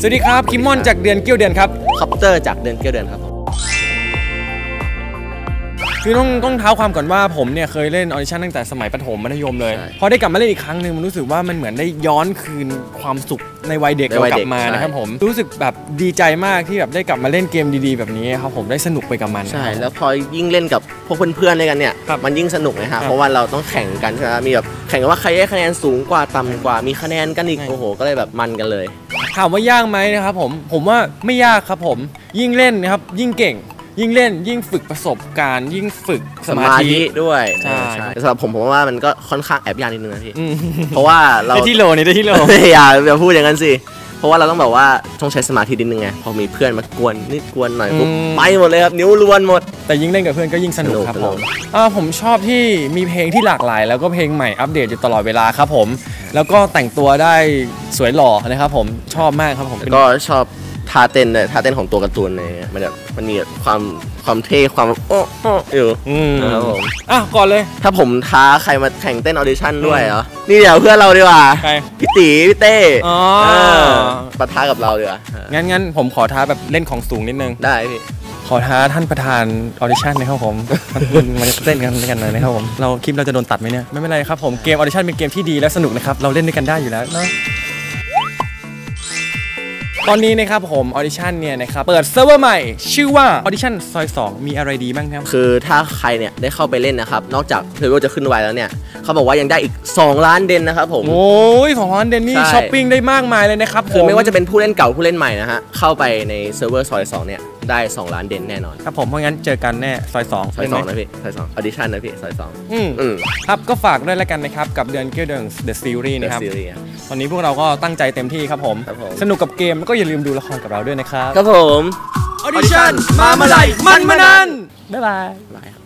สวัสดีครับคิมมอนจากเดือนเกี้ยวเดือนครับคอปเตอร์จากเดือนเกี้ยวเดือนครับผมคือต้องต้องเท้าความก่อนว่าผมเนี่ยเคยเล่นออดิชั่นตั้งแต่สมัยประถมมัธยมเลย พอได้กลับมาเล่นอีกครั้งหนึ่งมันรู้สึกว่ามันเหมือนได้ย้อนคืนความสุขในวัยเด็กเรากลับมานะครับผมรู้สึกแบบดีใจมากที่แบบได้กลับมาเล่นเกมดีๆ แบบนี้ครับผมได้สนุกไปกับมันใช่แล้วพอยิ่งเล่นกับพวกเพื่อนๆด้วยกันเนี่ยมันยิ่งสนุกนะครัฮะบเพราะว่าเราต้องแข่งกันใช่ไหมมีแบบแข่งกันว่าใครได้คะแนนสูงกว่าต่ำกว่ามีคะแนนกันอีกโอ้โหก็เลยแบบมันกันเลย ถามว่ายากไหมนะครับผมผมว่าไม่ยากครับผม ยิ่งเล่นนะครับ ยิ่งเก่ง ยิ่งเล่น ยิ่งฝึกประสบการณ์ ยิ่งฝึกสมาธิด้วยใช่ เออแต่สำหรับผมผมว่ามันก็ค่อนข้างแอบยากนิดนึงนะพี่ อืมเพราะว่าเรา ได้ที่โหลนี่ได้ที่โหลอย่าอย่าพูดอย่างนั้นสิ เพราะว่าเราต้องแบบว่าต้องใช้สมาธินิดนึงไง พอมีเพื่อนมากวนนิดกวนหน่อยปุ๊บอืม ไปหมดเลยครับ นิ้วล้วนหมด แต่ยิ่งเล่นกับเพื่อนก็ยิ่งสนุกสนุกครับสผนุกมอ่าผมชอบที่มีเพลงที่หลากหลาย แล้วก็เพลงใหม่อัปเดตอยู่ตลอดเวลาครับผม แล้วก็แต่งตัวได้สวยหล่อนะครับผมชอบมากครับผมแล้วก็ชอบท่าเต้นเลยท่าเต้นของตัวการ์ตูนเลยมันแบบมันมีแบบความความเท่ความแบบโอ้โอ้อยู่อืมนะครับผมอะก่อนเลย ถ้าผมท้าใครมาแข่งเต้นออดิชั่นด้วยเหรอ นี่เดี๋ยวเพื่อนเราดีกว่าใครพี่ตีพี่เต้อ๋อเออปะทะกับเราดีกว่าเอองั้นงั้นผมขอท้าแบบเล่นของสูงนิดนึงได้พี่ ขอท้าท่านประธานออดิชั่นนะครับผมมันจะเต้นกันด้วยกันเลยนะครับผมเราคลิปเราจะโดนตัดไหมเนี่ยไม่เป็นไรครับผมเกมออดิชั่นเป็นเกมที่ดีและสนุกนะครับเราเล่นด้วยกันได้อยู่แล้วเนาะ ตอนนี้นะครับผมออดิชั่นเนี่ยนะครับเปิดเซิร์ฟเวอร์ใหม่ ชื่อว่าออดิชั่นซอย2มีอะไรดีบ้างครับคือถ้าใครเนี่ยได้เข้าไปเล่นนะครับ นอกจากเทเวลจะขึ้นไวแล้วเนี่ยเขาบอกว่ายังได้อีก 2 ล้านเดนนะครับผม โอ้ยสองล้านเดนนี่ใช่ ช้อปปิ้งได้มากมายเลยนะครับคือไม่ว่าจะเป็นผู้เล่นเก่าผู้เล่นใหม่นะฮะเข้าไปในเซิร์ฟเวอร์ซอย2เนี่ยได้2ล้านเดนแน่นอนครับผมเพราะงั้นเจอกันแน่ซอย2ซอย2นะพี่ซอย2ออดิชั่นนะพี่ซอย2อืมอืมครับก็ฝากด้วยแล้วกันนะครับกับเดือนเกี่ยวเดือน The Series นะครับซีรีส์ ตอนนี้พวกเราก็ตั้งใจเต็มที่ครับผม ครับผม สนุกกับเกมแล้วก็อย่าลืมดูละครกับเราด้วยนะครับ ครับผม ออดิชั่นมาเมื่อไหร่มันมานั้นบ๊ายบาย บายครับ